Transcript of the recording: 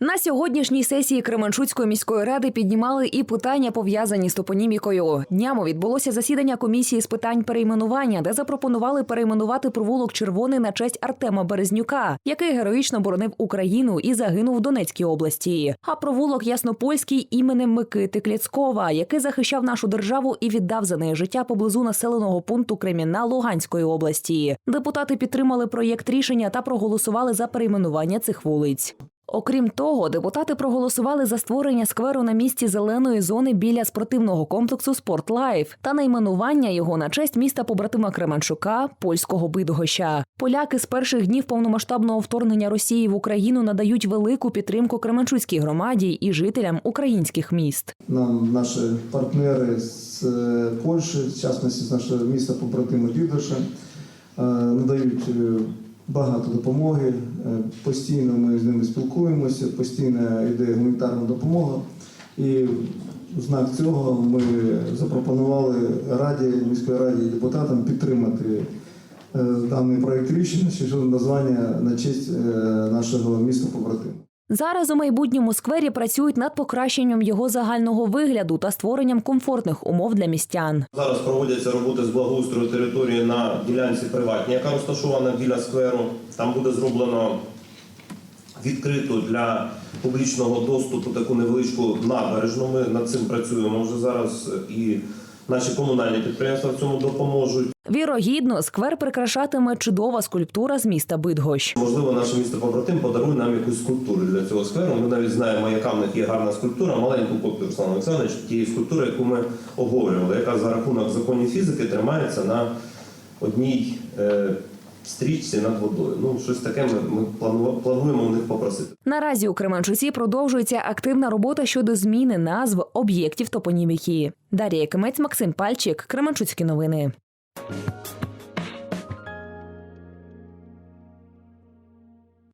На сьогоднішній сесії Кременчуцької міської ради піднімали і питання пов'язані з топонімікою. Днями відбулося засідання комісії з питань перейменування, де запропонували перейменувати провулок Червоний на честь Артема Березнюка, який героїчно боронив Україну і загинув в Донецькій області. А провулок Яснопольський іменем Микити Кляцкова, який захищав нашу державу і віддав за неї життя поблизу населеного пункту Кремінна Луганської області. Депутати підтримали проєкт рішення та проголосували за перейменування цих вулиць. Окрім того, депутати проголосували за створення скверу на місці зеленої зони біля спортивного комплексу «Спортлайф» та найменування його на честь міста побратима Кременчука, польського Бидгоща. Поляки з перших днів повномасштабного вторгнення Росії в Україну надають велику підтримку Кременчуцькій громаді і жителям українських міст. Нам наші партнери з е, Польщі, в частності з нашого міста побратима Дідоша, е, надають е, багато допомоги. Е, Постійно ми з ними спілкуємося, постійно йде гуманітарна допомога. І в знак цього ми запропонували раді, міської раді і депутатам підтримати е, даний проєкт рішення щодо названня на честь е, нашого міста побратима. Зараз у майбутньому сквері працюють над покращенням його загального вигляду та створенням комфортних умов для містян. Зараз проводяться роботи з благоустрою території на ділянці приватній, яка розташована біля скверу. Там буде зроблено відкриту для публічного доступу таку невеличку набережну. Ми над цим працюємо вже зараз, і наші комунальні підприємства в цьому допоможуть. Вірогідно, сквер прикрашатиме чудова скульптура з міста Бидгощ. Можливо, наше місто побратим подарує нам якусь скульптуру для цього скверу. Ми навіть знаємо, яка в них є гарна скульптура, маленьку копію Руслана Олександрович, тієї скульптури, яку ми обговорювали, яка за рахунок законів фізики тримається на одній е, стрічці над водою. Ну, щось таке ми, ми плануємо у них попросити. Наразі у Кременчуці продовжується активна робота щодо зміни назв об'єктів топоніміки. Дар'я Якимець, Максим Пальчик, Кременчуцькі новини.